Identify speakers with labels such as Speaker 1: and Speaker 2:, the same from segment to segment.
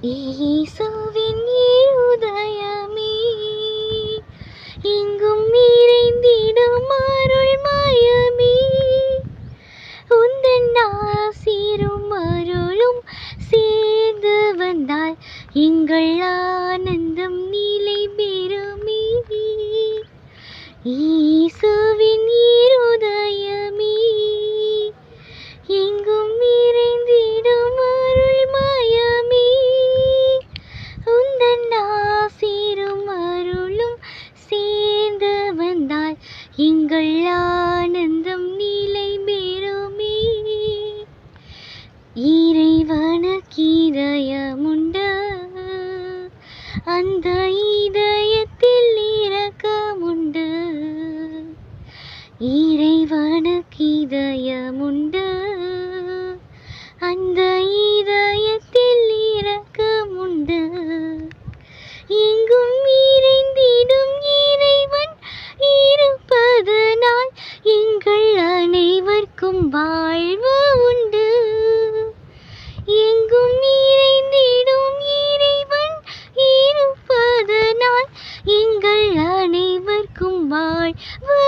Speaker 1: இயேசுவின் இருதயமே. எங்கும் நிறைந்திடும் அருள் மயமே. உந்தன் ஆசீரும் அருளும் சேர்ந்து வந்தால் எங்கள் ஆனந்தம் நிலை பெறுமே இயேசுவின் எங்கள் ஆனந்தம் நிலை பெறுமே இறைவன கீதயமுண்ட அந்த இதயத்தில் இறக்கமுண்டு இறைவன கீதயமுண்ட அந்த வாழ்வு உண்டு. எங்கும் நிறைந்திடும் இறைவன் இருப்பதனால் எங்கள் அனைவருக்கும் வாழ்வு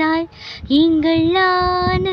Speaker 1: வந்தாள் எங்கள் ஆன